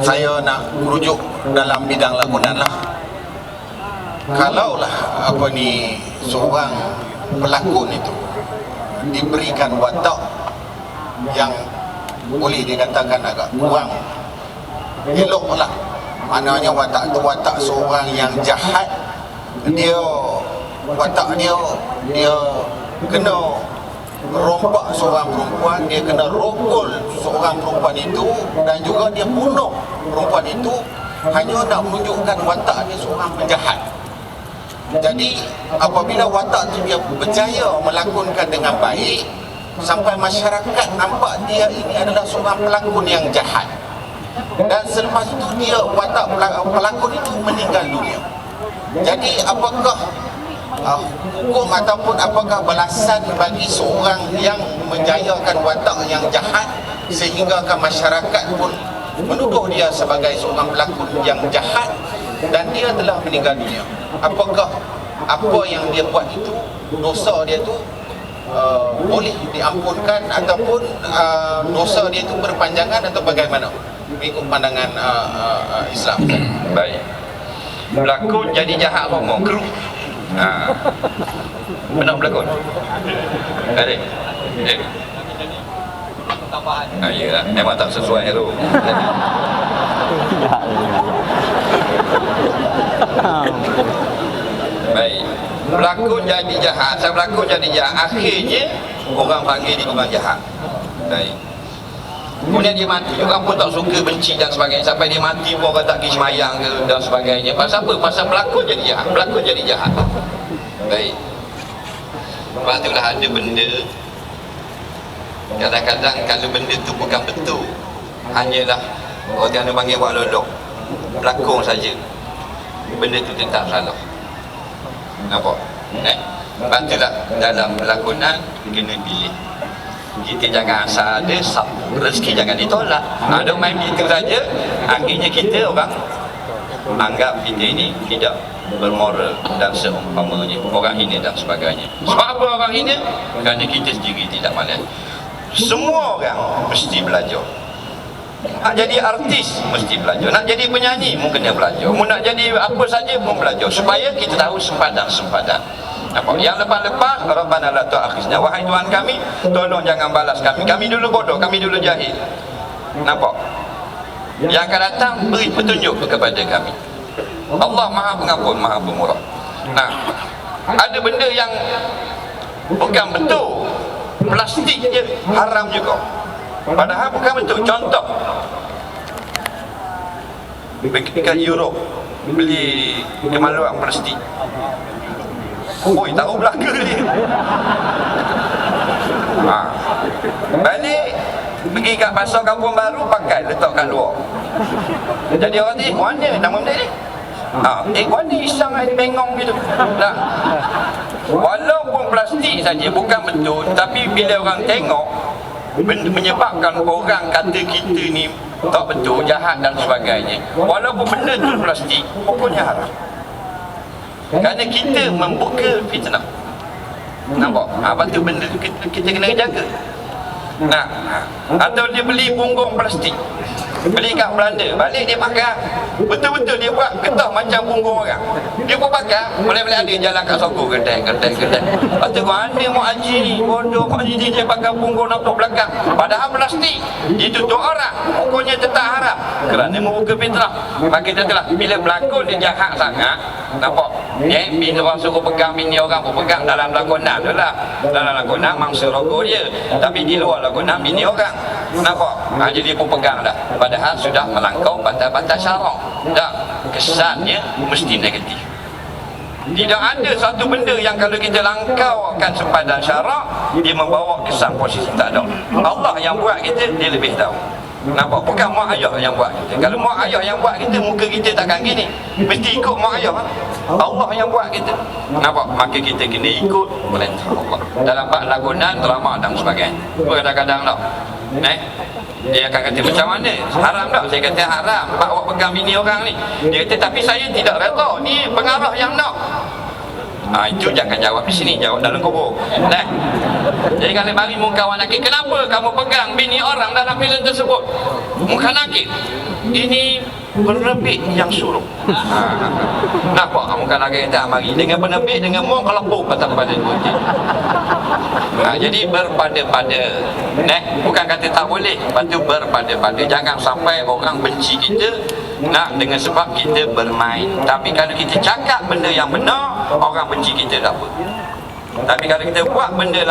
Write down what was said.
saya nak rujuk dalam bidang lakonan lah. Kalaulah apa ni seorang pelakon itu diberikan watak yang boleh dikatakan agak kurang elok lah maknanya watak tu watak seorang yang jahat. Dia watak dia dia kena rompak seorang perempuan dia kena rokol seorang perempuan itu dan juga dia bunuh perempuan itu hanya nak menunjukkan watak dia seorang penjahat. Jadi apabila watak tu dia berjaya melakonkan dengan baik sampai masyarakat nampak dia ini adalah seorang pelakon yang jahat. Dan selepas itu dia watak pelakon itu meninggal dunia. Jadi apakah uh, hukum ataupun apakah balasan bagi seorang yang menjayakan watak yang jahat sehingga kan masyarakat pun menuduh dia sebagai seorang pelakon yang jahat dan dia telah meninggal dunia? Apakah apa yang dia buat itu dosa dia itu uh, boleh diampunkan ataupun uh, dosa dia itu berpanjangan atau bagaimana? Mengikut pandangan uh, uh, Islam. Baik. Berlakon jadi jahat romo kru ha. benar berlakon ada eh. Ha, ya, memang tak sesuai tu. Baik. Berlakon jadi jahat, saya berlakon jadi jahat. Akhirnya orang panggil dia orang jahat. Baik. Kemudian dia mati, orang pun tak suka benci dan sebagainya. Sampai dia mati pun orang tak pergi semayang ke dan sebagainya. Pasal apa? Pasal berlakon jadi jahat, berlakon jadi jahat. Baik. Sebab itulah ada benda Kadang-kadang kalau benda tu bukan betul Hanyalah Orang yang panggil buat lodok. Berlakon saja. Benda tu tetap salah. Nampak? Eh? Sebab itulah dalam lakonan Kena pilih kita jangan asal ada rezeki jangan ditolak. Ada main begitu saja akhirnya kita orang anggap kita ini tidak bermoral dan seumpamanya. Orang hina dan sebagainya. Sebab apa orang hina? kerana kita sendiri tidak malas. Semua orang mesti belajar. Nak jadi artis mesti belajar. Nak jadi penyanyi mungkin dia belajar. Nak jadi apa saja pun belajar. Supaya kita tahu sempadan-sempadan Nampak? Yang lepas-lepas Rabbana la tu'akhizna. Wahai Tuhan kami Tolong jangan balas kami. Kami dulu bodoh Kami dulu jahil. Nampak? Yang akan datang Beri petunjuk kepada kami. Allah maha pengampun Maha pemurah. Nah Ada benda yang Bukan betul. Plastik je Haram juga. Padahal bukan betul. Contoh. Ke Europe Beli Kemaluan plastik Oi, tahu belaka ni. Ha. Balik pergi kat pasar kampung baru pakai letak kat luar. Jadi orang ni, mana nama benda ni? Ha, eh mana isang air bengong gitu. Nah. Walaupun plastik saja bukan betul, tapi bila orang tengok menyebabkan orang kata kita ni tak betul, jahat dan sebagainya. Walaupun benda tu plastik, pokoknya haram. Kerana kita membuka fitnah Nampak? Ha, lepas tu benda tu kita, kita kena jaga. Nah, atau dia beli punggung plastik. Beli kat Belanda. Balik dia pakai. Betul-betul dia buat getah macam punggung orang. Dia pun pakai. Boleh-boleh ada jalan kat sokong Kedai, kedai, kedai. Lepas tu mana Mak Haji ni? Bodoh Mak Haji ni dia pakai punggung nampak belakang. Padahal plastik. Ditutup orang. Pokoknya tetap harap. Kerana membuka fitnah Maka kita telah Bila berlakon dia jahat sangat Nampak Ya, bila orang suruh pegang bini orang pun pegang dalam lakonan tu lah. Dalam lakonan mangsa rokok dia. Tapi di luar lakonan bini orang. Nampak? Ha, jadi pun pegang dah. Padahal sudah melangkau batas-batas syarak Tak, kesannya mesti negatif. Tidak ada satu benda yang kalau kita langkaukan sempadan syarak Dia membawa kesan posisi tak ada. Allah yang buat kita, dia lebih tahu Nampak? Bukan mak ayah yang buat. Kalau mak ayah yang buat kita, muka kita takkan gini. Mesti ikut mak ayah. Allah yang buat kita. Nampak? Maka kita kena ikut perintah Allah Dalam bak lakonan, drama dan sebagainya. Kadang-kadang lah Eh? Dia akan kata macam mana? Haram tak? Saya kata haram. Pak awak pegang bini orang ni. Dia kata tapi saya tidak reda Ni pengarah yang nak. Ha, itu jangan jawab di sini. Jawab dalam kubur. Nah jadi kalau bagi muka kawan nakik kenapa kamu pegang bini orang dalam filem tersebut? Muka nakik ini penerbit yang suruh. Ha. nampak kamu kan lagi tak mari? Dengan penerbit dengan mu kalau pun patah pada kunci ha, jadi berpada-pada. Nah, bukan kata tak boleh. Lepas tu berpada-pada. Jangan sampai orang benci kita nak dengan sebab kita bermain. Tapi kalau kita cakap benda yang benar orang benci kita tak apa. Tapi kalau kita buat benda lain